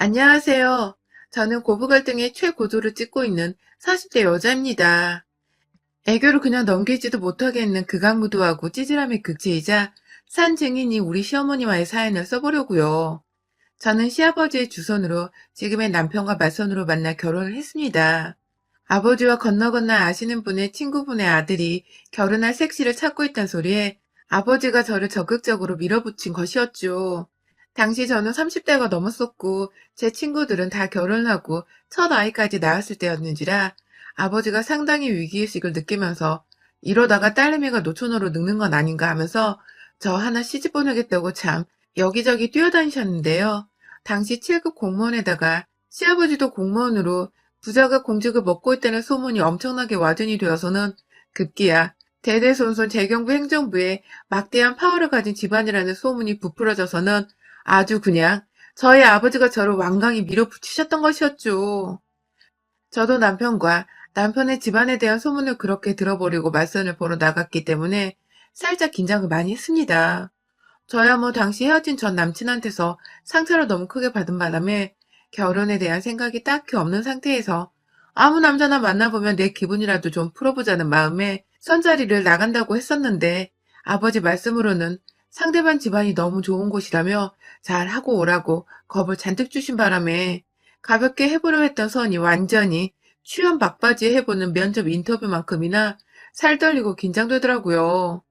안녕하세요. 저는 고부 갈등의 최고조를 찍고 있는 40대 여자입니다. 애교를 그냥 넘기지도 못하겠는 극악무도하고 찌질함의 극체이자 산 증인이 우리 시어머니와의 사연을 써보려고요. 저는 시아버지의 주선으로 지금의 남편과 맞선으로 만나 결혼을 했습니다. 아버지와 건너 건너 아시는 분의 친구분의 아들이 결혼할 색시를 찾고 있단 소리에 아버지가 저를 적극적으로 밀어붙인 것이었죠. 당시 저는 30대가 넘었었고 제 친구들은 다 결혼하고 첫 아이까지 낳았을 때였는지라 아버지가 상당히 위기의식을 느끼면서 이러다가 딸내미가 노처녀로 늙는 건 아닌가 하면서 저 하나 시집 보내겠다고 참 여기저기 뛰어다니셨는데요. 당시 7급 공무원에다가 시아버지도 공무원으로 부자가 공직을 먹고 있다는 소문이 엄청나게 와전이 되어서는 급기야 대대손손 재경부 행정부에 막대한 파워를 가진 집안이라는 소문이 부풀어져서는 아주 그냥 저희 아버지가 저를 완강히 밀어붙이셨던 것이었죠. 저도 남편과 남편의 집안에 대한 소문을 그렇게 들어버리고 말선을 보러 나갔기 때문에 살짝 긴장을 많이 했습니다. 저야 뭐 당시 헤어진 전 남친한테서 상처를 너무 크게 받은 바람에 결혼에 대한 생각이 딱히 없는 상태에서 아무 남자나 만나보면 내 기분이라도 좀 풀어보자는 마음에 선자리를 나간다고 했었는데 아버지 말씀으로는 상대방 집안이 너무 좋은 곳이라며 잘 하고 오라고 겁을 잔뜩 주신 바람에 가볍게 해보려 했던 선이 완전히 취업 막바지에 해보는 면접 인터뷰만큼이나 살 떨리고 긴장되더라고요.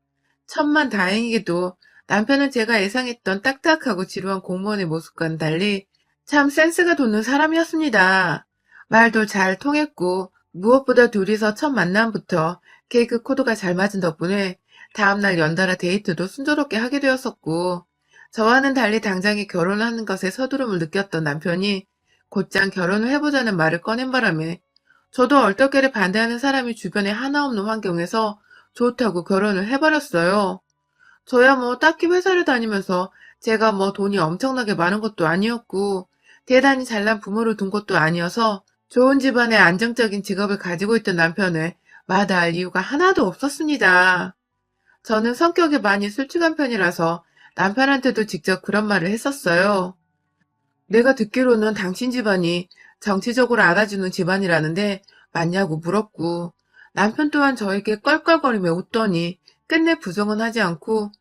천만 다행이게도 남편은 제가 예상했던 딱딱하고 지루한 공무원의 모습과는 달리 참 센스가 돋는 사람이었습니다. 말도 잘 통했고 무엇보다 둘이서 첫 만남부터 개그 코드가 잘 맞은 덕분에 다음날 연달아 데이트도 순조롭게 하게 되었었고 저와는 달리 당장에 결혼하는 것에 서두름을 느꼈던 남편이 곧장 결혼을 해보자는 말을 꺼낸 바람에 저도 얼떨결에 반대하는 사람이 주변에 하나 없는 환경에서 좋다고 결혼을 해버렸어요. 저야 뭐 딱히 회사를 다니면서 제가 뭐 돈이 엄청나게 많은 것도 아니었고 대단히 잘난 부모를 둔 것도 아니어서 좋은 집안의 안정적인 직업을 가지고 있던 남편을 마다할 이유가 하나도 없었습니다. 저는 성격이 많이 솔직한 편이라서 남편한테도 직접 그런 말을 했었어요. 내가 듣기로는 당신 집안이 정치적으로 알아주는 집안이라는데 맞냐고 물었고 남편 또한 저에게 껄껄거리며 웃더니 끝내 부정은 하지 않고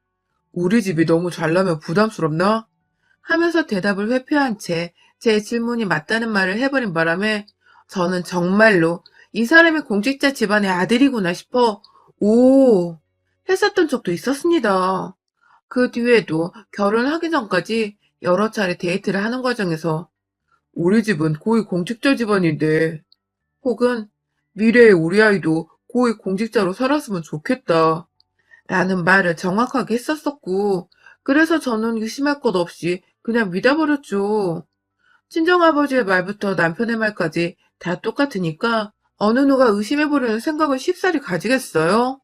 우리 집이 너무 잘나면 부담스럽나? 하면서 대답을 회피한 채 제 질문이 맞다는 말을 해버린 바람에 저는 정말로 이 사람이 공직자 집안의 아들이구나 싶어 오 했었던 적도 있었습니다. 그 뒤에도 결혼하기 전까지 여러 차례 데이트를 하는 과정에서 우리 집은 고위 공직자 집안인데 혹은 미래의 우리 아이도 고위 공직자로 살았으면 좋겠다 라는 말을 정확하게 했었었고 그래서 저는 의심할 것 없이 그냥 믿어버렸죠. 친정아버지의 말부터 남편의 말까지 다 똑같으니까 어느 누가 의심해보려는 생각을 쉽사리 가지겠어요?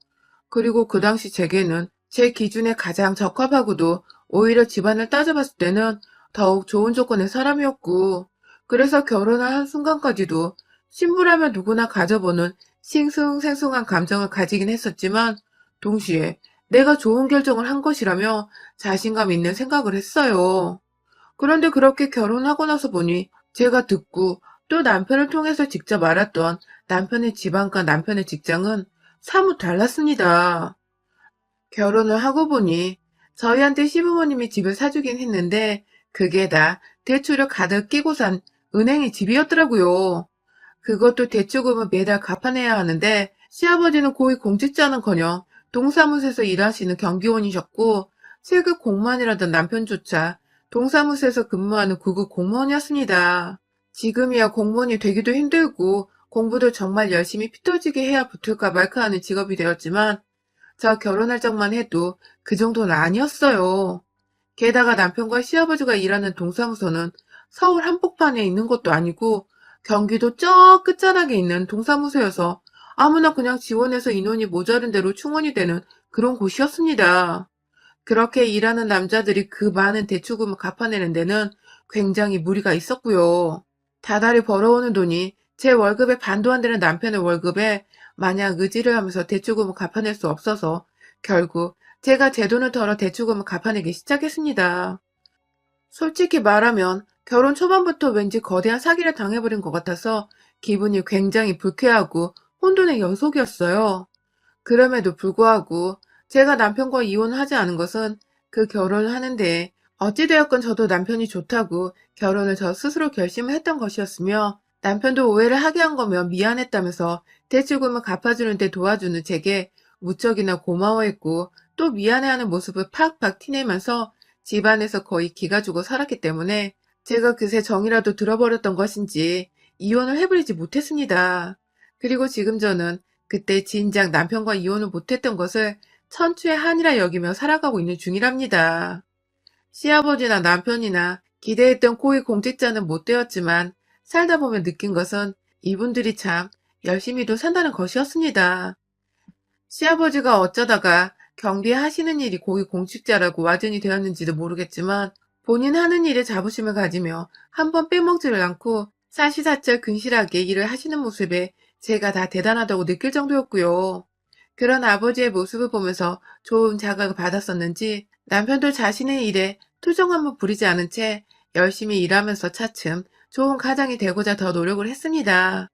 그리고 그 당시 제게는 제 기준에 가장 적합하고도 오히려 집안을 따져봤을 때는 더욱 좋은 조건의 사람이었고 그래서 결혼을 한 순간까지도 신부라면 누구나 가져보는 싱숭생숭한 감정을 가지긴 했었지만 동시에 내가 좋은 결정을 한 것이라며 자신감 있는 생각을 했어요. 그런데 그렇게 결혼하고 나서 보니 제가 듣고 또 남편을 통해서 직접 알았던 남편의 집안과 남편의 직장은 사뭇 달랐습니다. 결혼을 하고 보니 저희한테 시부모님이 집을 사주긴 했는데 그게 다 대출을 가득 끼고 산 은행의 집이었더라고요. 그것도 대출금을 매달 갚아내야 하는데 시아버지는 고위 공직자는커녕 동사무소에서 일하시는 경비원이셨고 7급 공무원이라던 남편조차 동사무소에서 근무하는 9급 공무원이었습니다. 지금이야 공무원이 되기도 힘들고 공부도 정말 열심히 피터지게 해야 붙을까 말까 하는 직업이 되었지만 저 결혼할 적만 해도 그 정도는 아니었어요. 게다가 남편과 시아버지가 일하는 동사무소는 서울 한복판에 있는 것도 아니고 경기도 저 끝자락에 있는 동사무소여서 아무나 그냥 지원해서 인원이 모자른 대로 충원이 되는 그런 곳이었습니다. 그렇게 일하는 남자들이 그 많은 대출금을 갚아내는 데는 굉장히 무리가 있었고요. 다달이 벌어오는 돈이 제 월급의 반도 안 되는 남편의 월급에 마냥 의지를 하면서 대출금을 갚아낼 수 없어서 결국 제가 제 돈을 털어 대출금을 갚아내기 시작했습니다. 솔직히 말하면 결혼 초반부터 왠지 거대한 사기를 당해버린 것 같아서 기분이 굉장히 불쾌하고 혼돈의 연속이었어요. 그럼에도 불구하고 제가 남편과 이혼하지 않은 것은 그 결혼을 하는데 어찌되었건 저도 남편이 좋다고 결혼을 저 스스로 결심을 했던 것이었으며 남편도 오해를 하게 한 거면 미안했다면서 대출금을 갚아주는데 도와주는 제게 무척이나 고마워했고 또 미안해하는 모습을 팍팍 티내면서 집안에서 거의 기가 죽어 살았기 때문에 제가 그새 정이라도 들어버렸던 것인지 이혼을 해버리지 못했습니다. 그리고 지금 저는 그때 진작 남편과 이혼을 못했던 것을 천추의 한이라 여기며 살아가고 있는 중이랍니다. 시아버지나 남편이나 기대했던 고위 공직자는 못 되었지만 살다 보면 느낀 것은 이분들이 참 열심히도 산다는 것이었습니다. 시아버지가 어쩌다가 경비에 하시는 일이 고위 공직자라고 와전이 되었는지도 모르겠지만 본인 하는 일에 자부심을 가지며 한 번 빼먹지를 않고 사시사철 근실하게 일을 하시는 모습에 제가 다 대단하다고 느낄 정도였고요. 그런 아버지의 모습을 보면서 좋은 자극을 받았었는지 남편도 자신의 일에 투정함을 부리지 않은 채 열심히 일하면서 차츰 좋은 가장이 되고자 더 노력을 했습니다.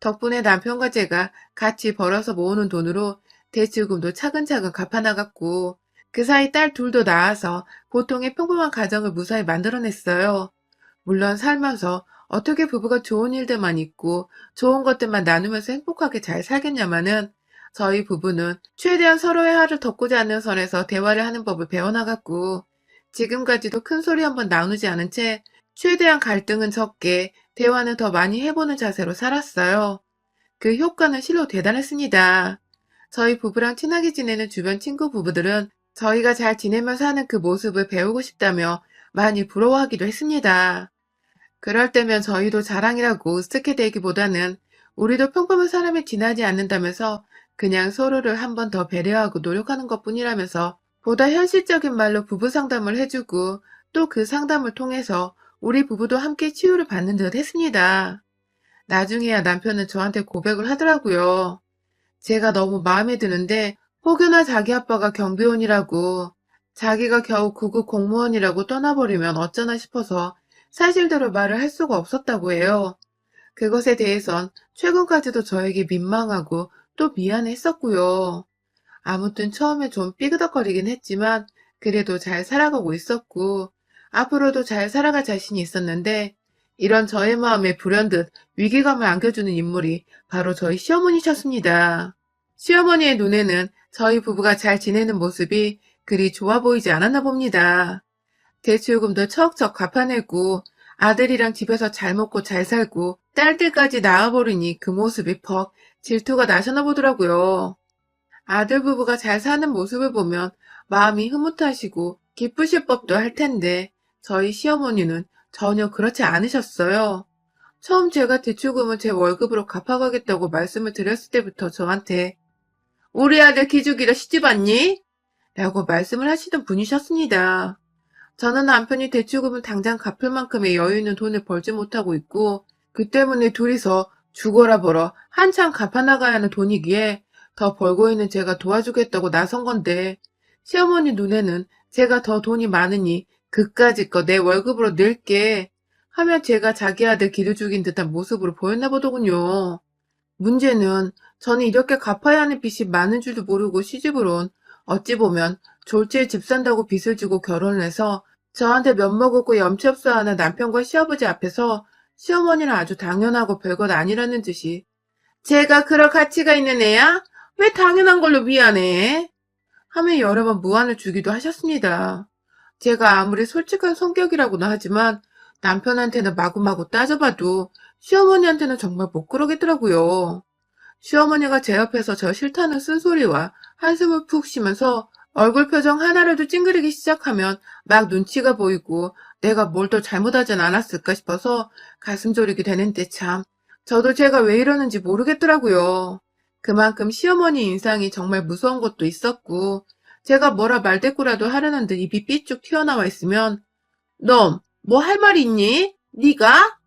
덕분에 남편과 제가 같이 벌어서 모으는 돈으로 대출금도 차근차근 갚아나갔고 그 사이 딸 둘도 낳아서 보통의 평범한 가정을 무사히 만들어냈어요. 물론 살면서 어떻게 부부가 좋은 일들만 있고 좋은 것들만 나누면서 행복하게 잘 살겠냐마는 저희 부부는 최대한 서로의 화를 덮고자 하는 선에서 대화를 하는 법을 배워나갔고 지금까지도 큰 소리 한번 나누지 않은 채 최대한 갈등은 적게 대화는 더 많이 해보는 자세로 살았어요. 그 효과는 실로 대단했습니다. 저희 부부랑 친하게 지내는 주변 친구 부부들은 저희가 잘 지내면서 하는 그 모습을 배우고 싶다며 많이 부러워하기도 했습니다. 그럴 때면 저희도 자랑이라고 으쓱해 대기보다는 우리도 평범한 사람이 지나지 않는다면서 그냥 서로를 한 번 더 배려하고 노력하는 것 뿐이라면서 보다 현실적인 말로 부부 상담을 해주고 또 그 상담을 통해서 우리 부부도 함께 치유를 받는 듯 했습니다. 나중에야 남편은 저한테 고백을 하더라고요. 제가 너무 마음에 드는데 혹여나 자기 아빠가 경비원이라고 자기가 겨우 구급 공무원이라고 떠나버리면 어쩌나 싶어서 사실대로 말을 할 수가 없었다고 해요. 그것에 대해선 최근까지도 저에게 민망하고 또 미안했었고요. 아무튼 처음에 좀 삐그덕거리긴 했지만 그래도 잘 살아가고 있었고 앞으로도 잘 살아갈 자신이 있었는데 이런 저의 마음에 불현듯 위기감을 안겨주는 인물이 바로 저희 시어머니셨습니다. 시어머니의 눈에는 저희 부부가 잘 지내는 모습이 그리 좋아 보이지 않았나 봅니다. 대출금도 척척 갚아내고 아들이랑 집에서 잘 먹고 잘 살고 딸들까지 낳아버리니 그 모습이 퍽 질투가 나셨나 보더라고요. 아들 부부가 잘 사는 모습을 보면 마음이 흐뭇하시고 기쁘실 법도 할 텐데 저희 시어머니는 전혀 그렇지 않으셨어요. 처음 제가 대출금을 제 월급으로 갚아가겠다고 말씀을 드렸을 때부터 저한테 우리 아들 기죽이라 시집 왔니? 라고 말씀을 하시던 분이셨습니다. 저는 남편이 대출금을 당장 갚을 만큼의 여유 있는 돈을 벌지 못하고 있고 그 때문에 둘이서 죽어라 벌어 한참 갚아나가야 하는 돈이기에 더 벌고 있는 제가 도와주겠다고 나선 건데 시어머니 눈에는 제가 더 돈이 많으니 그까짓 거 내 월급으로 낼게 하며 제가 자기 아들 기를 죽인 듯한 모습으로 보였나 보더군요. 문제는 저는 이렇게 갚아야 하는 빚이 많은 줄도 모르고 시집을 온 어찌 보면 졸지에 집 산다고 빚을 지고 결혼을 해서 저한테 면목없고 염치 없어 하는 남편과 시아버지 앞에서 시어머니는 아주 당연하고 별것 아니라는 듯이 제가 그럴 가치가 있는 애야? 왜 당연한 걸로 미안해? 하며 여러 번 무안을 주기도 하셨습니다. 제가 아무리 솔직한 성격이라고는 하지만 남편한테는 마구마구 따져봐도 시어머니한테는 정말 못 그러겠더라고요. 시어머니가 제 옆에서 저 싫다는 쓴소리와 한숨을 푹 쉬면서 얼굴 표정 하나라도 찡그리기 시작하면 막 눈치가 보이고 내가 뭘 더 잘못하진 않았을까 싶어서 가슴 졸이게 되는데 참 저도 제가 왜 이러는지 모르겠더라고요. 그만큼 시어머니 인상이 정말 무서운 것도 있었고 제가 뭐라 말대꾸라도 하려는 듯 입이 삐쭉 튀어나와 있으면 넌 뭐 할 말 있니? 네가?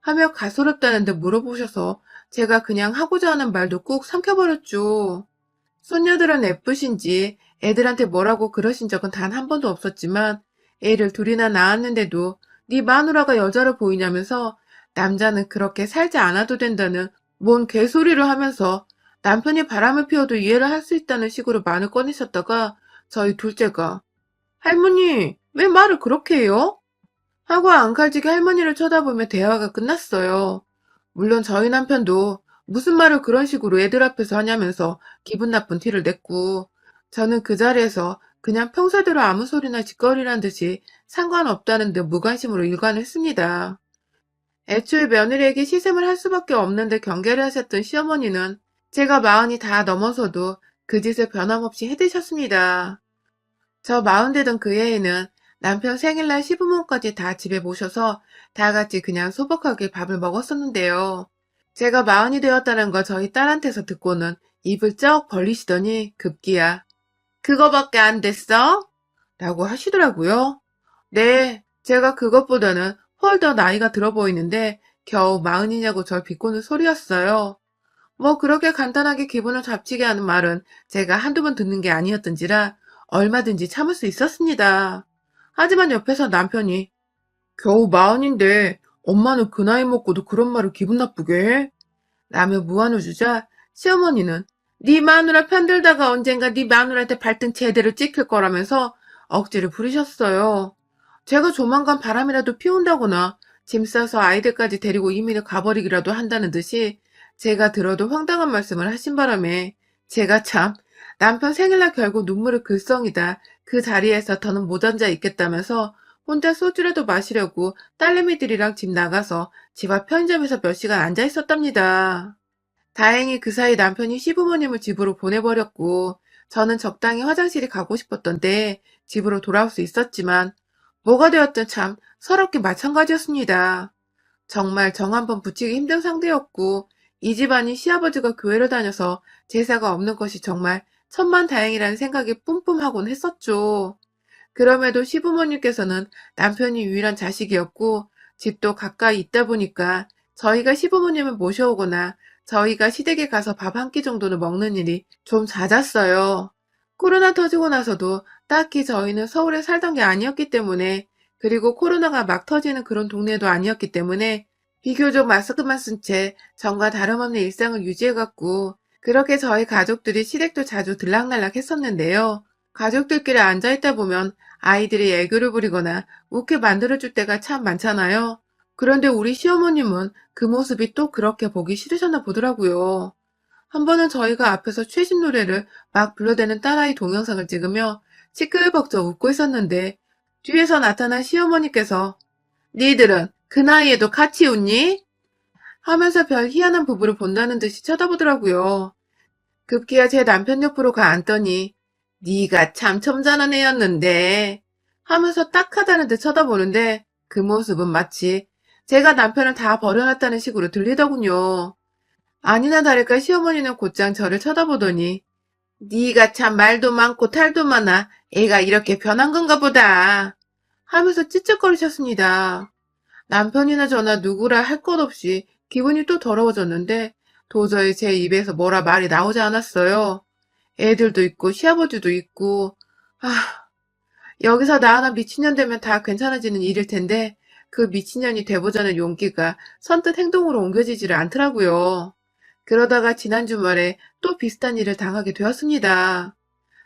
하며 가소롭다는 듯 물어보셔서 제가 그냥 하고자 하는 말도 꾹 삼켜버렸죠. 손녀들은 예쁘신지 애들한테 뭐라고 그러신 적은 단 한 번도 없었지만 애를 둘이나 낳았는데도 네 마누라가 여자로 보이냐면서 남자는 그렇게 살지 않아도 된다는 뭔 개소리를 하면서 남편이 바람을 피워도 이해를 할 수 있다는 식으로 말을 꺼내셨다가 저희 둘째가 할머니 왜 말을 그렇게 해요? 하고 앙칼지게 할머니를 쳐다보며 대화가 끝났어요. 물론 저희 남편도 무슨 말을 그런 식으로 애들 앞에서 하냐면서 기분 나쁜 티를 냈고 저는 그 자리에서 그냥 평소대로 아무 소리나 짓거리란 듯이 상관없다는 듯 무관심으로 일관했습니다. 애초에 며느리에게 시샘을 할 수밖에 없는데 경계를 하셨던 시어머니는 제가 마흔이 다 넘어서도 그 짓을 변함없이 해드셨습니다. 저 마흔 되던 그 해에는 남편 생일날 시부모까지 다 집에 모셔서 다 같이 그냥 소복하게 밥을 먹었었는데요. 제가 마흔이 되었다는 걸 저희 딸한테서 듣고는 입을 쩍 벌리시더니 급기야 그거밖에 안 됐어? 라고 하시더라고요. 네, 제가 그것보다는 훨 더 나이가 들어 보이는데 겨우 마흔이냐고 절 비꼬는 소리였어요. 뭐 그렇게 간단하게 기분을 잡치게 하는 말은 제가 한두 번 듣는 게 아니었던지라 얼마든지 참을 수 있었습니다. 하지만 옆에서 남편이 겨우 마흔인데 엄마는 그 나이 먹고도 그런 말을 기분 나쁘게 해? 라며 무한을 주자 시어머니는 네 마누라 편들다가 언젠가 네 마누라한테 발등 제대로 찍힐 거라면서 억지를 부리셨어요. 제가 조만간 바람이라도 피운다거나 짐 싸서 아이들까지 데리고 이민을 가버리기라도 한다는 듯이 제가 들어도 황당한 말씀을 하신 바람에 제가 참 남편 생일날 결국 눈물을 글썽이다 그 자리에서 더는 못 앉아 있겠다면서 혼자 소주라도 마시려고 딸내미들이랑 집 나가서 집 앞 편의점에서 몇 시간 앉아 있었답니다. 다행히 그 사이 남편이 시부모님을 집으로 보내버렸고 저는 적당히 화장실에 가고 싶었던데 집으로 돌아올 수 있었지만 뭐가 되었든 참 서럽게 마찬가지였습니다. 정말 정 한번 붙이기 힘든 상대였고 이 집안이 시아버지가 교회를 다녀서 제사가 없는 것이 정말 천만 다행이라는 생각이 뿜뿜하곤 했었죠. 그럼에도 시부모님께서는 남편이 유일한 자식이었고 집도 가까이 있다 보니까 저희가 시부모님을 모셔오거나 저희가 시댁에 가서 밥 한 끼 정도는 먹는 일이 좀 잦았어요. 코로나 터지고 나서도 딱히 저희는 서울에 살던 게 아니었기 때문에 그리고 코로나가 막 터지는 그런 동네도 아니었기 때문에 비교적 마스크만 쓴 채 전과 다름없는 일상을 유지해갔고 그렇게 저희 가족들이 시댁도 자주 들락날락 했었는데요. 가족들끼리 앉아있다 보면 아이들이 애교를 부리거나 웃게 만들어줄 때가 참 많잖아요. 그런데 우리 시어머님은 그 모습이 또 그렇게 보기 싫으셨나 보더라고요. 한 번은 저희가 앞에서 최신 노래를 막 불러대는 딸아이 동영상을 찍으며 시끌벅적 웃고 있었는데 뒤에서 나타난 시어머니께서 니들은 그 나이에도 같이 웃니? 하면서 별 희한한 부부를 본다는 듯이 쳐다보더라고요. 급기야 제 남편 옆으로 가 앉더니 네가 참 점잖은 애였는데 하면서 딱하다는 듯 쳐다보는데 그 모습은 마치 제가 남편을 다 버려놨다는 식으로 들리더군요. 아니나 다를까 시어머니는 곧장 저를 쳐다보더니 네가 참 말도 많고 탈도 많아 애가 이렇게 변한 건가 보다 하면서 찌쩍거리셨습니다. 남편이나 저나 누구라 할 것 없이 기분이 또 더러워졌는데 도저히 제 입에서 뭐라 말이 나오지 않았어요. 애들도 있고 시아버지도 있고 아 여기서 나 하나 미친년 되면 다 괜찮아지는 일일 텐데 그 미친년이 돼보자는 용기가 선뜻 행동으로 옮겨지지를 않더라고요. 그러다가 지난 주말에 또 비슷한 일을 당하게 되었습니다.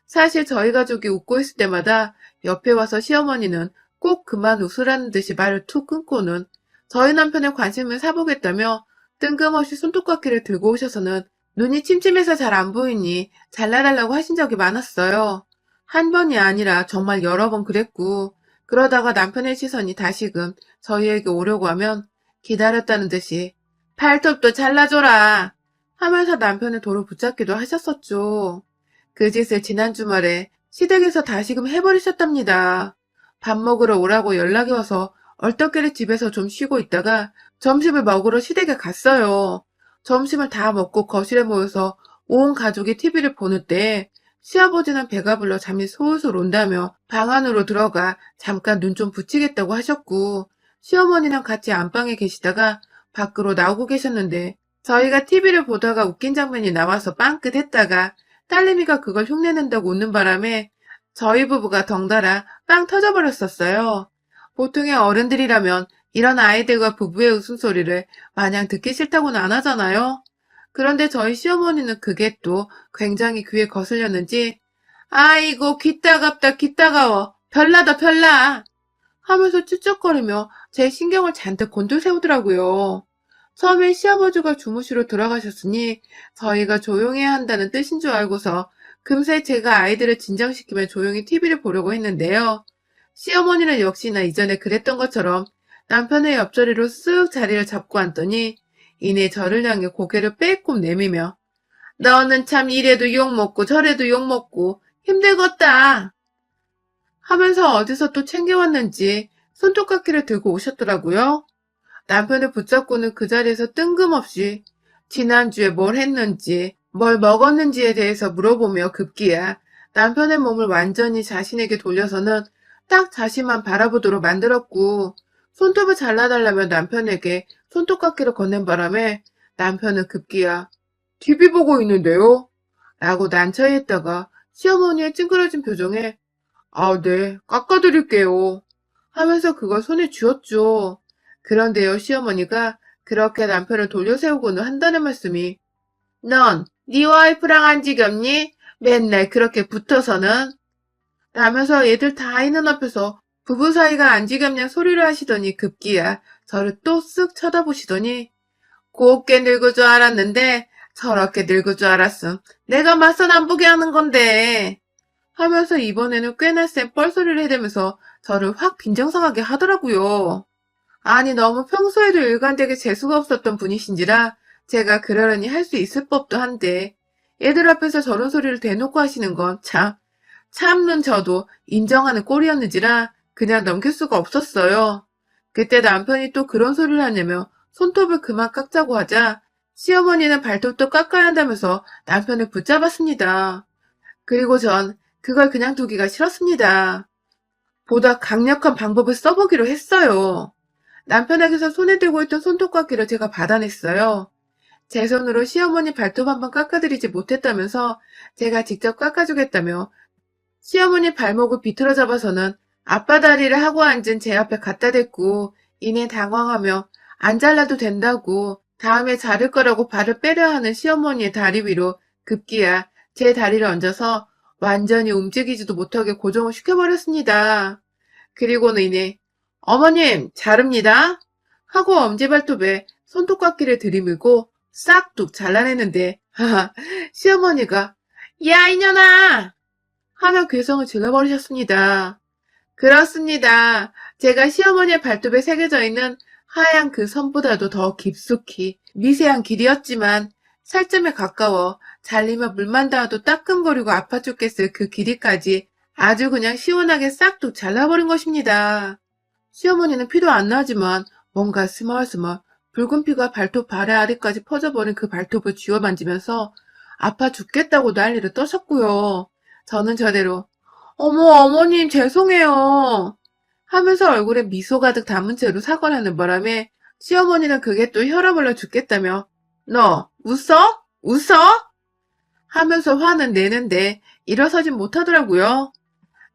사실 저희 가족이 웃고 있을 때마다 옆에 와서 시어머니는 꼭 그만 웃으라는 듯이 말을 툭 끊고는 저희 남편의 관심을 사보겠다며 뜬금없이 손톱깎이를 들고 오셔서는 눈이 침침해서 잘 안 보이니 잘라달라고 하신 적이 많았어요. 한 번이 아니라 정말 여러 번 그랬고 그러다가 남편의 시선이 다시금 저희에게 오려고 하면 기다렸다는 듯이 팔톱도 잘라줘라 하면서 남편을 도로 붙잡기도 하셨었죠. 그 짓을 지난 주말에 시댁에서 다시금 해버리셨답니다. 밥 먹으러 오라고 연락이 와서 얼떨결에 집에서 좀 쉬고 있다가 점심을 먹으러 시댁에 갔어요. 점심을 다 먹고 거실에 모여서 온 가족이 TV를 보는 때 시아버지는 배가 불러 잠이 솔솔 온다며 방 안으로 들어가 잠깐 눈 좀 붙이겠다고 하셨고 시어머니랑 같이 안방에 계시다가 밖으로 나오고 계셨는데 저희가 TV를 보다가 웃긴 장면이 나와서 빵긋 했다가 딸내미가 그걸 흉내낸다고 웃는 바람에 저희 부부가 덩달아 빵 터져버렸었어요. 보통의 어른들이라면 이런 아이들과 부부의 웃음소리를 마냥 듣기 싫다고는 안 하잖아요. 그런데 저희 시어머니는 그게 또 굉장히 귀에 거슬렸는지 아이고 귀 따갑다 귀 따가워 별나다 별나 하면서 쭈쩍거리며 제 신경을 잔뜩 곤두세우더라고요. 처음엔 시아버지가 주무시러 돌아가셨으니 저희가 조용해야 한다는 뜻인 줄 알고서 금세 제가 아이들을 진정시키며 조용히 TV를 보려고 했는데요. 시어머니는 역시나 이전에 그랬던 것처럼 남편의 옆자리로 쓱 자리를 잡고 앉더니 이내 저를 향해 고개를 빼꼼 내미며 너는 참 이래도 욕먹고 저래도 욕먹고 힘들겠다 하면서 어디서 또 챙겨왔는지 손톱깎이를 들고 오셨더라고요. 남편을 붙잡고는 그 자리에서 뜬금없이 지난주에 뭘 했는지, 뭘 먹었는지에 대해서 물어보며 급기야 남편의 몸을 완전히 자신에게 돌려서는 딱 자신만 바라보도록 만들었고, 손톱을 잘라달라며 남편에게 손톱깎이를 건넨 바람에 남편은 급기야 TV 보고 있는데요? 라고 난처해했다가 시어머니의 찡그러진 표정에 아, 네, 깎아드릴게요. 하면서 그걸 손에 쥐었죠. 그런데요, 시어머니가 그렇게 남편을 돌려세우고는 한다는 말씀이 넌 네 와이프랑 안 지겹니? 맨날 그렇게 붙어서는 라면서 얘들 다 있는 앞에서 부부 사이가 안 지겹냐 소리를 하시더니 급기야 저를 또 쓱 쳐다보시더니 곱게 늙을 줄 알았는데 저렇게 늙을 줄 알았음. 내가 맞선 안 보게 하는 건데. 하면서 이번에는 꽤나 센 뻘소리를 해대면서 저를 확 빈정상하게 하더라고요. 아니 너무 평소에도 일관되게 재수가 없었던 분이신지라 제가 그러려니 할 수 있을 법도 한데 애들 앞에서 저런 소리를 대놓고 하시는 건 참, 참는 저도 인정하는 꼴이었는지라 그냥 넘길 수가 없었어요. 그때 남편이 또 그런 소리를 하냐며 손톱을 그만 깎자고 하자 시어머니는 발톱도 깎아야 한다면서 남편을 붙잡았습니다. 그리고 전 그걸 그냥 두기가 싫었습니다. 보다 강력한 방법을 써보기로 했어요. 남편에게서 손에 들고 있던 손톱깎이를 제가 받아냈어요. 제 손으로 시어머니 발톱 한번 깎아드리지 못했다면서 제가 직접 깎아주겠다며 시어머니 발목을 비틀어 잡아서는 아빠 다리를 하고 앉은 제 앞에 갖다 댔고 이내 당황하며 안 잘라도 된다고 다음에 자를 거라고 발을 빼려 하는 시어머니의 다리 위로 급기야 제 다리를 얹어서 완전히 움직이지도 못하게 고정을 시켜버렸습니다. 그리고는 이내 어머님 자릅니다 하고 엄지발톱에 손톱깎이를 들이밀고 싹둑 잘라내는데 시어머니가 야 이년아 하며 괴성을 질러버리셨습니다. 그렇습니다. 제가 시어머니의 발톱에 새겨져 있는 하얀 그 선보다도 더 깊숙이 미세한 길이었지만 살점에 가까워 잘리며 물만 닿아도 따끔거리고 아파 죽겠을 그 길이까지 아주 그냥 시원하게 싹둑 잘라버린 것입니다. 시어머니는 피도 안 나지만 뭔가 스멀스멀 붉은 피가 발톱 발에 아래까지 퍼져버린 그 발톱을 쥐어 만지면서 아파 죽겠다고 난리를 떠셨고요. 저는 저대로 어머 어머님 죄송해요 하면서 얼굴에 미소 가득 담은 채로 사과를 하는 바람에 시어머니는 그게 또 혈압 올라 죽겠다며 너 웃어? 웃어? 하면서 화는 내는데 일어서진 못하더라고요.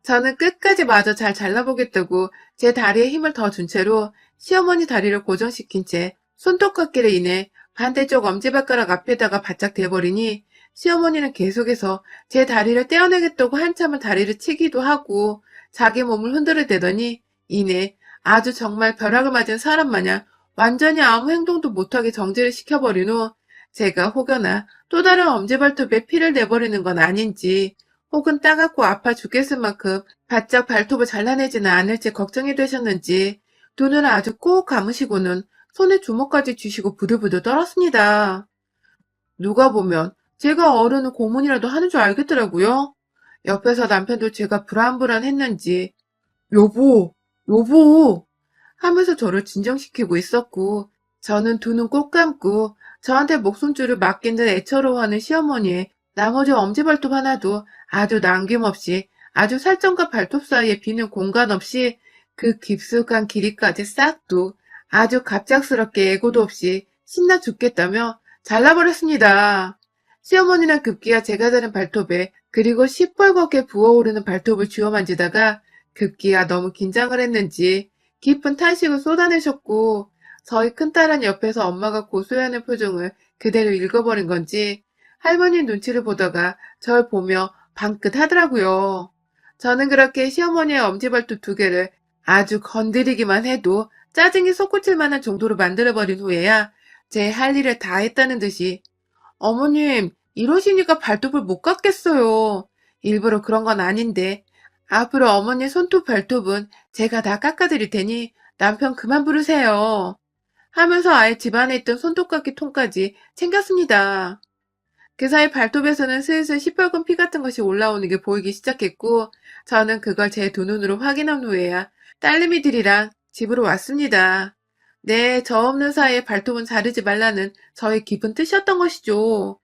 저는 끝까지 마저 잘 잘라보겠다고 제 다리에 힘을 더 준 채로 시어머니 다리를 고정시킨 채 손톱깎이로 인해 반대쪽 엄지발가락 앞에다가 바짝 대버리니 시어머니는 계속해서 제 다리를 떼어내겠다고 한참을 다리를 치기도 하고 자기 몸을 흔들어대더니 이내 아주 정말 벼락을 맞은 사람 마냥 완전히 아무 행동도 못하게 정지를 시켜버린 후 제가 혹여나 또 다른 엄지발톱에 피를 내버리는 건 아닌지 혹은 따갑고 아파 죽겠을 만큼 바짝 발톱을 잘라내지는 않을지 걱정이 되셨는지 눈을 아주 꼭 감으시고는 손에 주먹까지 쥐시고 부들부들 떨었습니다. 누가 보면 제가 어른은 고문이라도 하는 줄 알겠더라고요. 옆에서 남편도 제가 불안불안했는지 여보, 여보 하면서 저를 진정시키고 있었고 저는 두 눈 꼭 감고 저한테 목숨줄을 맡긴 듯 애처로워하는 시어머니의 나머지 엄지발톱 하나도 아주 남김없이 아주 살점과 발톱 사이에 비는 공간 없이 그 깊숙한 길이까지 싹둑 아주 갑작스럽게 애고도 없이 신나 죽겠다며 잘라버렸습니다. 시어머니는 급기야 제가 자른 발톱에 그리고 시뻘겋게 부어오르는 발톱을 쥐어 만지다가 급기야 너무 긴장을 했는지 깊은 탄식을 쏟아내셨고 저희 큰딸은 옆에서 엄마가 고소해하는 표정을 그대로 읽어버린 건지 할머니 눈치를 보다가 절 보며 방긋 하더라고요. 저는 그렇게 시어머니의 엄지발톱 두 개를 아주 건드리기만 해도 짜증이 솟구칠 만한 정도로 만들어버린 후에야 제 할 일을 다 했다는 듯이 어머님 이러시니까 발톱을 못 깎겠어요. 일부러 그런 건 아닌데 앞으로 어머니 손톱 발톱은 제가 다 깎아드릴 테니 남편 그만 부르세요. 하면서 아예 집안에 있던 손톱깎이 통까지 챙겼습니다. 그 사이 발톱에서는 슬슬 시뻘건 피 같은 것이 올라오는 게 보이기 시작했고 저는 그걸 제 두 눈으로 확인한 후에야 딸내미들이랑 집으로 왔습니다. 네, 저 없는 사이에 발톱은 자르지 말라는 저의 깊은 뜻이었던 것이죠.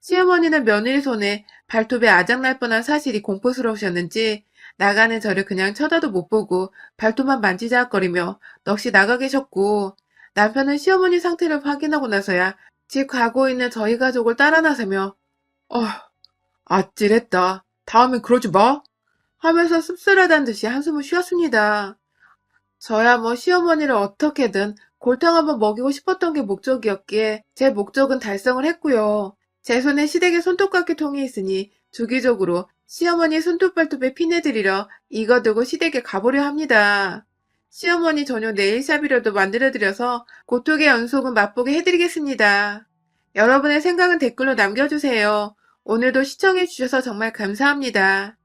시어머니는 며느리 손에 발톱에 아작날 뻔한 사실이 공포스러우셨는지 나가는 저를 그냥 쳐다도 못 보고 발톱만 만지작거리며 넋이 나가 계셨고 남편은 시어머니 상태를 확인하고 나서야 집 가고 있는 저희 가족을 따라 나서며 어, 아찔했다. 다음엔 그러지 마. 하면서 씁쓸하다는 듯이 한숨을 쉬었습니다. 저야 뭐 시어머니를 어떻게든 골탕 한번 먹이고 싶었던 게 목적이었기에 제 목적은 달성을 했고요. 제 손에 시댁의 손톱깎이 통이 있으니 주기적으로 시어머니 손톱발톱에 피내드리러 이거 두고 시댁에 가보려 합니다. 시어머니 전용 네일샵이라도 만들어드려서 고통의 연속은 맛보게 해드리겠습니다. 여러분의 생각은 댓글로 남겨주세요. 오늘도 시청해주셔서 정말 감사합니다.